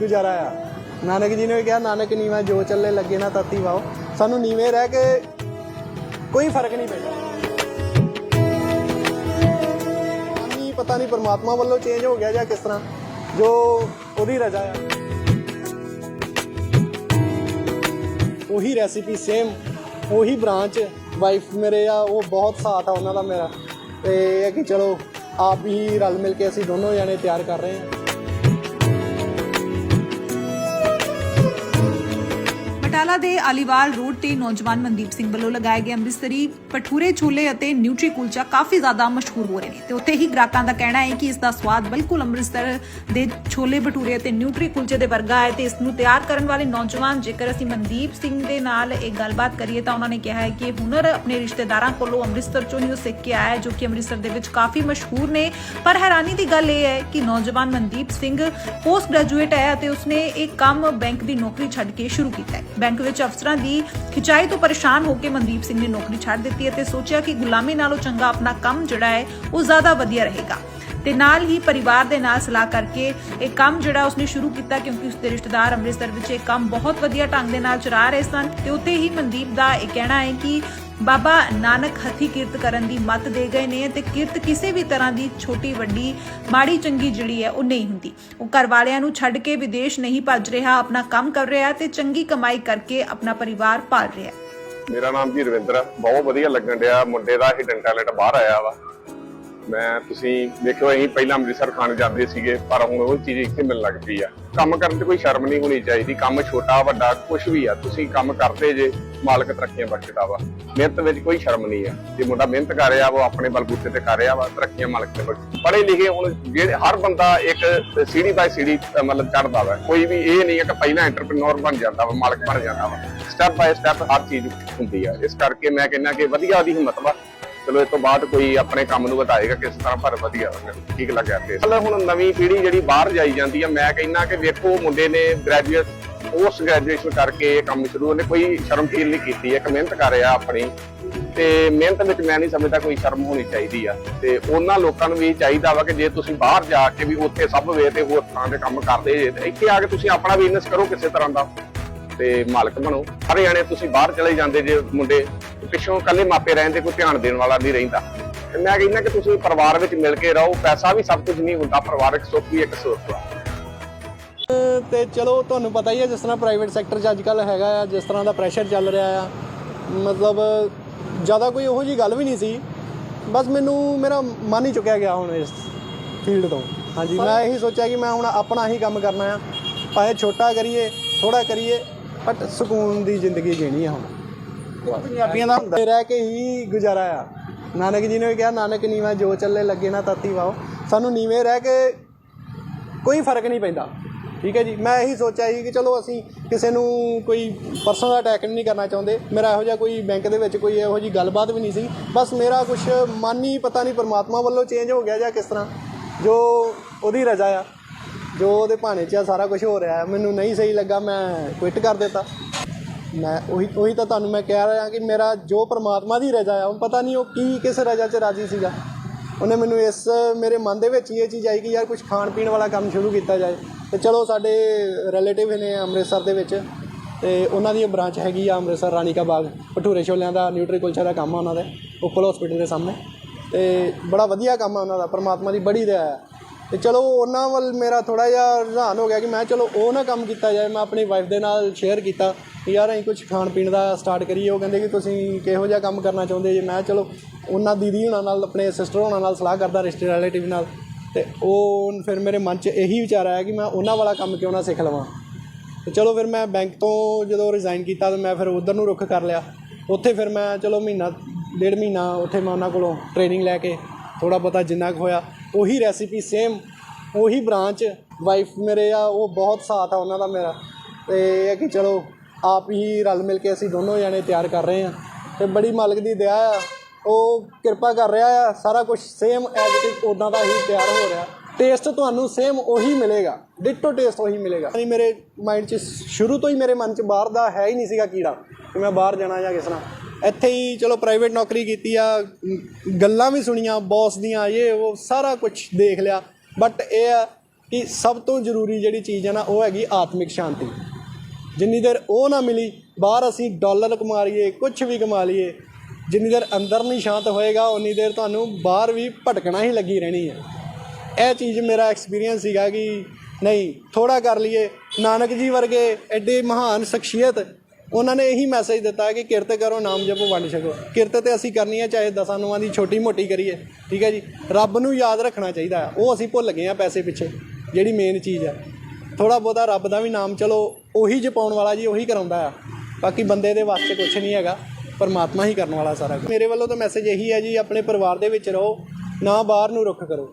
ਗੁਜ਼ਾਰਾ ਆ। ਨਾਨਕ ਜੀ ਨੇ ਵੀ ਕਿਹਾ, ਨਾਨਕ ਨੀਵਾ ਜੋ ਚੱਲੇ ਲੱਗੇ ਨਾ ਤਾਤੀ ਵਾਓ। ਸਾਨੂੰ ਨੀਵੇਂ ਰਹਿ ਕੇ ਕੋਈ ਫ਼ਰਕ ਨਹੀਂ ਪੈਂਦਾ। ਨਹੀਂ ਪਤਾ ਨਹੀਂ ਪਰਮਾਤਮਾ ਵੱਲੋਂ ਚੇਂਜ ਹੋ ਗਿਆ ਜਾਂ ਕਿਸ ਤਰ੍ਹਾਂ, ਜੋ ਉਹਦੀ ਰਜ਼ਾ ਆ। ਉਹੀ ਰੈਸਿਪੀ ਸੇਮ ਉਹੀ ਬ੍ਰਾਂਚ ਵਾਈਫ ਮੇਰੇ ਆ, ਉਹ ਬਹੁਤ ਸਾਥ ਆ ਉਹਨਾਂ ਦਾ ਮੇਰਾ। ਤੇ ਇਹ ਹੈ ਕਿ ਚਲੋ, ਆਪ ਹੀ ਰਲ ਮਿਲ ਕੇ ਅਸੀਂ ਦੋਨੋਂ ਜਣੇ ਤਿਆਰ ਕਰ ਰਹੇ ਹਾਂ। ਬਟਾਲਾ ਦੇ ਆਲੀਵਾਲ ਰੋਡ ਤੇ ਨੌਜਵਾਨ ਮਨਦੀਪ ਸਿੰਘ ਵੱਲੋਂ ਲਗਾਏ ਗਏ ਅੰਮ੍ਰਿਤਸਰੀ ਭਟੂਰੇ, ਛੋਲੇ ਅਤੇ ਨਿਊਟਰੀ ਕੁਲਚਾ ਕਾਫੀ ਜ਼ਿਆਦਾ ਮਸ਼ਹੂਰ ਹੋ ਰਹੇ ਨੇ। ਤੇ ਉੱਥੇ ਹੀ ਗ੍ਰਾਹਕਾਂ ਦਾ ਕਹਿਣਾ ਹੈ ਕਿ ਇਸ ਦਾ ਸਵਾਦ ਬਿਲਕੁਲ ਅੰਮ੍ਰਿਤਸਰ ਦੇ ਛੋਲੇ, ਭਟੂਰੇ ਅਤੇ ਨਿਊਟਰੀ ਕੁਲਚੇ ਦੇ ਵਰਗਾ ਹੈ ਤੇ ਇਸ ਨੂੰ ਤਿਆਰ ਕਰਨ ਵਾਲੇ ਨੌਜਵਾਨ, ਜੇਕਰ ਅਸੀਂ ਮਨਦੀਪ ਸਿੰਘ ਦੇ ਨਾਲ ਇੱਕ ਗੱਲਬਾਤ ਕਰੀਏ ਤਾਂ ਉਹਨਾਂ ਨੇ ਕਿਹਾ ਹੈ ਕਿ ਇਹ ਹੁਨਰ ਆਪਣੇ ਰਿਸ਼ਤੇਦਾਰਾਂ ਕੋਲੋਂ ਅੰਮ੍ਰਿਤਸਰ ਚੋਂ ਹੀ ਉਹ ਸਿੱਖ ਕੇ ਆਇਆ ਹੈ, ਜੋ ਕਿ ਅੰਮ੍ਰਿਤਸਰ ਦੇ ਵਿੱਚ ਕਾਫੀ ਮਸ਼ਹੂਰ ਨੇ। ਪਰ ਹੈਰਾਨੀ ਦੀ ਗੱਲ ਇਹ ਹੈ ਕਿ ਨੌਜਵਾਨ ਮਨਦੀਪ ਸਿੰਘ ਪੋਸਟ ਗ੍ਰੈਜੂਏਟ ਹੈ ਅਤੇ ਉਸਨੇ ਇਹ ਕੰਮ ਬੈਂਕ ਦੀ ਨੌਕਰੀ ਛੱਡ ਕੇ ਸ਼ੁਰੂ ਕੀਤਾ ਹੈ। ਬੈਂਕ ਵਿੱਚ ਅਫਸਰਾਂ ਦੀ ਖਿਚਾਈ ਤੋਂ ਪਰੇਸ਼ਾਨ ਹੋ ਕੇ ਮਨਦੀਪ ਸਿੰਘ ਨੇ ਨੌਕਰੀ ਛੱਡ ਦਿੱਤੀ ਅਤੇ ਸੋਚਿਆ ਕਿ ਗੁਲਾਮੀ ਨਾਲੋਂ ਚੰਗਾ ਆਪਣਾ ਕੰਮ ਜਿਹੜਾ ਹੈ, ਉਹ ਜ਼ਿਆਦਾ ਵਧੀਆ ਰਹੇਗਾ। ਤੇ ਨਾਲ ਹੀ ਪਰਿਵਾਰ ਦੇ ਨਾਲ ਸਲਾਹ ਕਰਕੇ ਇਹ ਕੰਮ ਜਿਹੜਾ ਉਸਨੇ ਸ਼ੁਰੂ ਕੀਤਾ ਕਿਉਂਕਿ ਉਸਦੇ ਰਿਸ਼ਤੇਦਾਰ ਅੰਮ੍ਰਿਤਸਰ ਵਿੱਚ ਇਹ ਕੰਮ ਬਹੁਤ ਵਧੀਆ ਢੰਗ ਦੇ ਨਾਲ ਚਲਾ ਰਹੇ ਸਨ ਤੇ ਉੱਥੇ ਹੀ ਮਨਦੀਪ ਦਾ ਇਹ ਕਹਿਣਾ ਹੈ ਕਿ ਬਾਬਾ ਨਾਨਕ ਹੱਥੀ ਕਿਰਤ ਕਰਨ ਦੀ ਮੱਤ ਦੇ ਗਏ ਨੇ ਤੇ ਕਿਰਤ ਕਿਸੇ ਵੀ ਤਰ੍ਹਾਂ ਦੀ ਛੋਟੀ, ਵੱਡੀ, ਮਾੜੀ, ਚੰਗੀ ਜਿਹੜੀ ਹੈ, ਉਹ ਨਹੀਂ ਹੁੰਦੀ। ਉਹ ਘਰ ਵਾਲਿਆਂ ਨੂੰ ਛੱਡ ਕੇ ਵਿਦੇਸ਼ ਨਹੀਂ ਭੱਜ ਰਿਹਾ, ਆਪਣਾ ਕੰਮ ਕਰ ਰਿਹਾ ਤੇ ਚੰਗੀ ਕਮਾਈ ਕਰਕੇ ਆਪਣਾ ਪਰਿਵਾਰ ਪਾਲ ਰਿਹਾ ਮੇਰਾ ਨਾਮ ਜੀ ਰਵਿੰਦਰ ਆ ਬਹੁਤ ਵਧੀਆ ਲੱਗਣ ਡਿਆ। ਮੁੰਡੇ ਦਾ ਹਿਡਨ ਟੈਲੈਂਟ ਬਾਹਰ ਆਇਆ ਵਾ। ਮੈਂ ਤੁਸੀਂ ਦੇਖਿਓ ਅਸੀਂ ਪਹਿਲਾਂ ਅੰਮ੍ਰਿਤਸਰ ਖਾਣ ਜਾਂਦੇ ਸੀਗੇ, ਪਰ ਹੁਣ ਉਹ ਚੀਜ਼ ਇੱਥੇ ਮਿਲਣ ਲੱਗ ਪਈ ਆ। ਕੰਮ ਕਰਨ 'ਚ ਕੋਈ ਸ਼ਰਮ ਨਹੀਂ ਹੋਣੀ ਚਾਹੀਦੀ, ਕੰਮ ਛੋਟਾ, ਵੱਡਾ ਕੁਝ ਵੀ ਆ, ਤੁਸੀਂ ਕੰਮ ਕਰਦੇ ਜੇ, ਮਾਲਕ ਤਰੱਕੀਆਂ ਬਖਸ਼ਦਾ ਵਾ। ਮਿਹਨਤ ਵਿੱਚ ਕੋਈ ਸ਼ਰਮ ਨਹੀਂ ਆ। ਜੇ ਮੁੰਡਾ ਮਿਹਨਤ ਕਰ ਰਿਹਾ ਵਾ ਆਪਣੇ ਬਲਬੂਤੇ ਤੇ ਕਰ ਰਿਹਾ ਵਾ, ਤਰੱਕੀਆਂ ਮਾਲਕ ਤੇ ਬਖਸ਼ ਪੜ੍ਹੇ ਲਿਖੇ ਹੁਣ ਜਿਹੜੇ ਹਰ ਬੰਦਾ ਇੱਕ ਸੀੜੀ ਬਾਈ ਸੀੜੀ ਮਤਲਬ ਚੜਦਾ ਵਾ। ਕੋਈ ਵੀ ਇਹ ਨਹੀਂ ਹੈ ਕਿ ਪਹਿਲਾਂ ਐਂਟਰਪ੍ਰੀਨੋਰ ਬਣ ਜਾਂਦਾ ਵਾ, ਮਾਲਕ ਬਣ ਜਾਂਦਾ ਵਾ। ਸਟੈਪ ਬਾਈ ਸਟੈਪ ਹਰ ਚੀਜ਼ ਹੁੰਦੀ ਆ। ਇਸ ਕਰਕੇ ਮੈਂ ਕਹਿੰਦਾ ਕਿ ਵਧੀਆ ਉਹਦੀ ਹਿੰਮਤ ਵਾ। ਚਲੋ, ਇਸ ਤੋਂ ਬਾਅਦ ਕੋਈ ਆਪਣੇ ਕੰਮ ਨੂੰ ਵਧਾਏਗਾ ਕਿਸ ਤਰ੍ਹਾਂ, ਪਰ ਵਧੀਆ ਠੀਕ ਲੱਗਿਆ ਤੇ ਹਲੇ ਹੁਣ ਨਵੀਂ ਪੀੜ੍ਹੀ ਜਿਹੜੀ ਬਾਹਰ ਜਾਈ ਜਾਂਦੀ ਆ, ਮੈਂ ਕਹਿੰਦਾ ਕਿ ਵੇਖੋ, ਮੁੰਡੇ ਨੇ ਗ੍ਰੈਜੂਏਟ ਪੋਸਟ ਗ੍ਰੈਜੂਏਸ਼ਨ ਕਰਕੇ ਇਹ ਕੰਮ ਸ਼ੁਰੂ, ਉਹਨੇ ਕੋਈ ਸ਼ਰਮ ਫੀਲ ਨਹੀਂ ਕੀਤੀ, ਇੱਕ ਮਿਹਨਤ ਕਰ ਰਿਹਾ ਆਪਣੀ। ਤੇ ਮਿਹਨਤ ਵਿੱਚ ਮੈਂ ਨਹੀਂ ਸਮਝਦਾ ਕੋਈ ਸ਼ਰਮ ਹੋਣੀ ਚਾਹੀਦੀ ਆ। ਤੇ ਉਹਨਾਂ ਲੋਕਾਂ ਨੂੰ ਵੀ ਚਾਹੀਦਾ ਵਾ ਕਿ ਜੇ ਤੁਸੀਂ ਬਾਹਰ ਜਾ ਕੇ ਵੀ ਉੱਥੇ ਸਭ ਵੇ ਤੇ ਹੋਰ ਥਾਂ ਦੇ ਕੰਮ ਕਰਦੇ ਜੇ, ਤੇ ਇੱਥੇ ਆ ਕੇ ਤੁਸੀਂ ਆਪਣਾ ਬਿਜ਼ਨਸ ਕਰੋ ਕਿਸੇ ਤਰ੍ਹਾਂ ਦਾ। ਤੇ ਮਾਲਕ ਬਣੋ। ਹਰਿਆਣੇ ਤੁਸੀਂ ਬਾਹਰ ਚਲੇ ਜਾਂਦੇ ਜੇ ਮੁੰਡੇ। ਪਿੱਛੋਂ ਇਕੱਲੇ ਮਾਪੇ ਰਹਿਣ ਰਹਿੰਦੇ ਕੋਈ ਧਿਆਨ ਦੇਣ ਵਾਲਾ ਨਹੀਂ ਰਹਿੰਦਾ। ਤੇ ਮੈਂ ਕਹਿੰਦਾ ਕਿ ਤੁਸੀਂ ਪਰਿਵਾਰ ਵਿੱਚ ਮਿਲ ਕੇ ਰਹੋ, ਪੈਸਾ ਵੀ ਸਭ ਕੁਝ ਨਹੀਂ ਹੁੰਦਾ, ਪਰਿਵਾਰਕ ਸੁੱਖ ਵੀ ਇੱਕ ਸੁੱਖ ਆ। ਤੇ ਚਲੋ, ਤੁਹਾਨੂੰ ਪਤਾ ਹੀ ਹੈ ਜਿਸ ਤਰ੍ਹਾਂ ਪ੍ਰਾਈਵੇਟ ਸੈਕਟਰ 'ਚ ਅੱਜ ਕੱਲ ਹੈਗਾ ਆ, ਜਿਸ ਤਰ੍ਹਾਂ ਦਾ ਪ੍ਰੈਸ਼ਰ ਚੱਲ ਰਿਹਾ ਆ। ਮਤਲਬ, ਜ਼ਿਆਦਾ ਕੋਈ ਉਹੋ ਜੀ ਗੱਲ ਵੀ ਨਹੀਂ ਸੀ। ਬਸ ਮੈਨੂੰ, ਮੇਰਾ ਮਨ ਹੀ ਚੁੱਕਿਆ ਗਿਆ ਹੁਣ ਇਸ ਫੀਲਡ ਤੋਂ। ਹਾਂਜੀ, ਮੈਂ ਇਹੀ ਸੋਚਿਆ ਕਿ ਮੈਂ ਹੁਣ ਆਪਣਾ ਹੀ ਕੰਮ ਕਰਨਾ ਆ। ਭਾਵੇਂ ਛੋਟਾ ਕਰੀਏ ਥੋੜਾ ਕਰੀਏ ਬਟ ਸਕੂਨ ਦੀ ਜ਼ਿੰਦਗੀ ਜੀਣੀ ਆ ਹੁਣ। ਪੰਜਾਬੀਆਂ ਦਾ ਹੁੰਦਾ। ਰਹਿ ਕੇ ਹੀ ਗੁਜ਼ਾਰਾ ਆ। ਨਾਨਕ ਜੀ ਨੇ ਵੀ ਕਿਹਾ, ਨਾਨਕ ਨੀਵਾ ਜੋ ਚੱਲੇ ਲੱਗੇ ਨਾ ਤਾਤੀ ਵਾਓ। ਸਾਨੂੰ ਨੀਵੇਂ ਰਹਿ ਕੇ ਕੋਈ ਫ਼ਰਕ ਨਹੀਂ ਪੈਂਦਾ। ਠੀਕ ਹੈ ਜੀ? ਮੈਂ ਇਹੀ ਸੋਚਿਆ ਸੀ ਕਿ ਚਲੋ ਅਸੀਂ ਕਿਸੇ ਨੂੰ ਕੋਈ ਪਰਸਨਲ ਅਟੈਕ ਨਹੀਂ ਕਰਨਾ ਚਾਹੁੰਦੇ। ਮੇਰਾ ਇਹੋ ਜਿਹਾ ਕੋਈ ਬੈਂਕ ਦੇ ਵਿੱਚ ਕੋਈ ਇਹੋ ਜੀ ਗੱਲਬਾਤ ਵੀ ਨਹੀਂ ਸੀ। ਬਸ ਮੇਰਾ ਕੁਝ ਮਨ ਹੀ ਪਤਾ ਨਹੀਂ ਪਰਮਾਤਮਾ ਵੱਲੋਂ ਚੇਂਜ ਹੋ ਗਿਆ ਜਾਂ ਕਿਸ ਤਰ੍ਹਾਂ। ਜੋ ਉਹਦੀ ਰਜ਼ਾ ਆ। ਜੋ ਉਹਦੇ ਭਾਣੇ 'ਚ ਆ, ਸਾਰਾ ਕੁਝ ਹੋ ਰਿਹਾ ਮੈਨੂੰ ਨਹੀਂ ਸਹੀ ਲੱਗਾ, ਮੈਂ ਕੁਇਟ ਕਰ ਦਿੱਤਾ। ਮੈਂ ਉਹੀ ਉਹੀ ਤਾਂ ਤੁਹਾਨੂੰ ਮੈਂ ਕਹਿ ਰਿਹਾ ਕਿ ਮੇਰਾ ਜੋ ਪਰਮਾਤਮਾ ਦੀ ਰਜ਼ਾ ਆ ਉਹ ਪਤਾ ਨਹੀਂ ਉਹ ਕੀ ਕਿਸ ਰਜ਼ਾ 'ਚ ਰਾਜੀ ਸੀਗਾ। ਉਹਨੇ ਮੈਨੂੰ ਇਸ ਮੇਰੇ ਮਨ ਦੇ ਵਿੱਚ ਹੀ ਇਹ ਚੀਜ਼ ਆਈ ਕਿ ਯਾਰ ਕੁਝ ਖਾਣ ਪੀਣ ਵਾਲਾ ਕੰਮ ਸ਼ੁਰੂ ਕੀਤਾ ਜਾਏ। ਤੇ ਚਲੋ ਸਾਡੇ ਰਿਲੇਟਿਵ ਨੇ ਅੰਮ੍ਰਿਤਸਰ ਦੇ ਵਿੱਚ ਤੇ ਉਹਨਾਂ ਦੀ ਬ੍ਰਾਂਚ ਹੈਗੀ ਆ ਅੰਮ੍ਰਿਤਸਰ ਰਾਣੀ ਕਾ ਬਾਗ ਭਟੂਰੇ ਛੋਲਿਆਂ ਦਾ ਨਿਊਟਰੀ ਕੁਲਚਾ ਦਾ ਕੰਮ ਆ ਉਹਨਾਂ ਦਾ ਉੱਪਲ ਹਸਪੀਟਲ ਦੇ ਸਾਹਮਣੇ। ਤੇ ਬੜਾ ਵਧੀਆ ਕੰਮ ਆ ਉਹਨਾਂ ਦਾ, ਪਰਮਾਤਮਾ ਦੀ ਬੜੀ ਦਇਆ ਹੈ ਤੇ ਚਲੋ ਉਹਨਾਂ ਵੱਲ ਮੇਰਾ ਥੋੜਾ ਜਿਹਾ ਰੁਝਾਨ ਹੋ ਗਿਆ ਕਿ ਮੈਂ ਚਲੋ ਉਹ ਨਾ ਕੰਮ ਕੀਤਾ ਜਾਏ, ਮੈਂ ਆਪਣੀ ਵਾਈਫ ਦੇ ਨਾਲ ਸ਼ੇਅਰ ਕੀਤਾ ਕਿ ਯਾਰ ਅਸੀਂ ਕੁਝ ਖਾਣ ਪੀਣ ਦਾ ਸਟਾਰਟ ਕਰੀਏ। ਉਹ ਕਹਿੰਦੇ ਕਿ ਤੁਸੀਂ ਕਿਹੋ ਜਿਹਾ ਕੰਮ ਕਰਨਾ ਚਾਹੁੰਦੇ ਜੇ? ਮੈਂ ਚਲੋ ਉਹਨਾਂ ਦੀਦੀ ਹੁਣਾਂ ਨਾਲ, ਆਪਣੇ ਸਿਸਟਰ ਹੁਣਾਂ ਨਾਲ ਸਲਾਹ ਕਰਦਾ, ਰਿਸ਼ਤੇ ਰਿਲੇਟਿਵ ਨਾਲ। ਤੇ ਉਹ ਫਿਰ ਮੇਰੇ ਮਨ 'ਚ ਇਹੀ ਵਿਚਾਰ ਆਇਆ ਕਿ ਮੈਂ ਉਹਨਾਂ ਵਾਲਾ ਕੰਮ ਕਿਉਂ ਨਾ ਸਿੱਖ ਲਵਾਂ। ਤੇ ਚਲੋ ਫਿਰ ਮੈਂ ਬੈਂਕ ਤੋਂ ਜਦੋਂ ਰਿਜ਼ਾਈਨ ਕੀਤਾ ਤਾਂ ਮੈਂ ਫਿਰ ਉਧਰ ਨੂੰ ਰੁੱਖ ਕਰ ਲਿਆ। ਉੱਥੇ ਫਿਰ ਮੈਂ ਚਲੋ ਮਹੀਨਾ, ਡੇਢ ਮਹੀਨਾ ਉੱਥੇ ਮੈਂ ਉਹਨਾਂ ਕੋਲੋਂ ਟ੍ਰੇਨਿੰਗ ਲੈ ਕੇ ਥੋੜਾ ਬਹੁਤਾ ਜਿੰਨਾ ਕੁ ਹੋਇਆ। ਉਹੀ ਰੈਸਿਪੀ ਸੇਮ ਉਹੀ ਬ੍ਰਾਂਚ ਵਾਈਫ ਮੇਰੇ ਆ, ਉਹ ਬਹੁਤ ਸਾਥ ਆ ਉਹਨਾਂ ਦਾ ਮੇਰਾ। ਤੇ ਇਹ ਹੈ ਕਿ ਚਲੋ, ਆਪ ਹੀ ਰਲ ਮਿਲ ਕੇ ਅਸੀਂ ਦੋਨੋਂ ਜਣੇ ਤਿਆਰ ਕਰ ਰਹੇ ਆ ਤੇ ਬੜੀ ਮਾਲਕ ਦੀ ਦਇਆ ਆ। ਉਹ ਕਿਰਪਾ ਕਰ ਰਿਹਾ ਆ, ਸਾਰਾ ਕੁਝ ਸੇਮ ਐਜ਼ ਇਟ ਇਜ਼ ਉਦਾਂ ਦਾ ਹੀ ਤਿਆਰ ਹੋ ਰਿਹਾ। ਟੇਸਟ ਤੁਹਾਨੂੰ ਸੇਮ ਉਹੀ ਮਿਲੇਗਾ ਡਿਟੋ ਟੇਸਟ ਉਹੀ ਮਿਲੇਗਾ। ਨਹੀਂ ਮੇਰੇ ਮਾਈਂਡ 'ਚ ਸ਼ੁਰੂ ਤੋਂ ਹੀ ਮੇਰੇ ਮਨ 'ਚ ਬਾਹਰ ਦਾ ਹੈ ਹੀ ਨਹੀਂ ਸੀਗਾ ਕੀੜਾ, ਕਿ ਮੈਂ ਬਾਹਰ ਜਾਣਾ ਜਾਂ ਕਿਸ ਤਰ੍ਹਾਂ। ਇੱਥੇ ਹੀ ਚਲੋ ਪ੍ਰਾਈਵੇਟ ਨੌਕਰੀ ਕੀਤੀ ਆ, ਗੱਲਾਂ ਵੀ ਸੁਣੀਆਂ ਬੌਸ ਦੀਆਂ ਇਹ, ਉਹ ਸਾਰਾ ਕੁਝ ਦੇਖ ਲਿਆ। ਬਟ ਇਹ ਆ ਕਿ ਸਭ ਤੋਂ ਜ਼ਰੂਰੀ ਜਿਹੜੀ ਚੀਜ਼ ਹੈ ਨਾ, ਉਹ ਹੈਗੀ ਆਤਮਿਕ ਸ਼ਾਂਤੀ। ਜਿੰਨੀ ਦੇਰ ਉਹ ਨਾ ਮਿਲੀ, ਬਾਹਰ ਅਸੀਂ ਡਾਲਰ ਕਮਾ ਲਈਏ ਕੁਝ ਵੀ ਕਮਾ ਲਈਏ, ਜਿੰਨੀ ਦੇਰ ਅੰਦਰ ਨਹੀਂ ਸ਼ਾਂਤ ਹੋਏਗਾ, ਉਨੀ ਦੇਰ ਤੁਹਾਨੂੰ ਬਾਹਰ ਵੀ ਭਟਕਣਾ ਹੀ ਲੱਗੀ ਰਹਿਣੀ ਹੈ ਇਹ ਚੀਜ਼ ਮੇਰਾ ਐਕਸਪੀਰੀਅੰਸ ਸੀਗਾ ਕਿ ਨਹੀਂ ਥੋੜਾ ਕਰ ਲਈਏ। ਨਾਨਕ ਜੀ ਵਰਗੇ ਐਡੇ ਮਹਾਨ ਸ਼ਖਸੀਅਤ ਉਹਨਾਂ ਨੇ ਇਹੀ ਮੈਸੇਜ ਦਿੱਤਾ ਕਿ ਕਿਰਤ ਕਰੋ, ਨਾਮ ਜਪੋ, ਵੰਡ ਛਕੋ। ਕਿਰਤ ਤੇ ਅਸੀਂ ਕਰਨੀ ਹੈ ਚਾਹੇ ਦਸਾਂ ਨੂਆਂ ਦੀ ਛੋਟੀ ਮੋਟੀ ਕਰੀਏ। ਠੀਕ ਹੈ ਜੀ? ਰੱਬ ਨੂੰ ਯਾਦ ਰੱਖਣਾ ਚਾਹੀਦਾ ਹੈ ਉਹ ਅਸੀਂ ਭੁੱਲ ਗਏ ਆ ਪੈਸੇ ਪਿੱਛੇ, ਜਿਹੜੀ ਮੇਨ ਚੀਜ਼ ਹੈ ਥੋੜਾ ਬਹੁਤਾ ਰੱਬ ਦਾ ਵੀ ਨਾਮ ਚਲੋ, ਉਹੀ ਜਪਾਉਣ ਵਾਲਾ ਜੀ, ਉਹੀ ਕਰਾਉਂਦਾ ਆ। ਬਾਕੀ ਬੰਦੇ ਦੇ ਵਾਸਤੇ ਕੁਝ ਨਹੀਂ ਹੈਗਾ। ਪਰਮਾਤਮਾ ਹੀ ਕਰਨ ਵਾਲਾ ਸਾਰਾ ਕੁਝ। ਮੇਰੇ ਵੱਲੋਂ ਤਾਂ ਮੈਸੇਜ ਇਹੀ ਹੈ ਜੀ, ਆਪਣੇ ਪਰਿਵਾਰ ਦੇ ਵਿੱਚ ਰਹੋ, ਨਾ ਬਾਹਰ ਨੂੰ ਰੁੱਖ ਕਰੋ।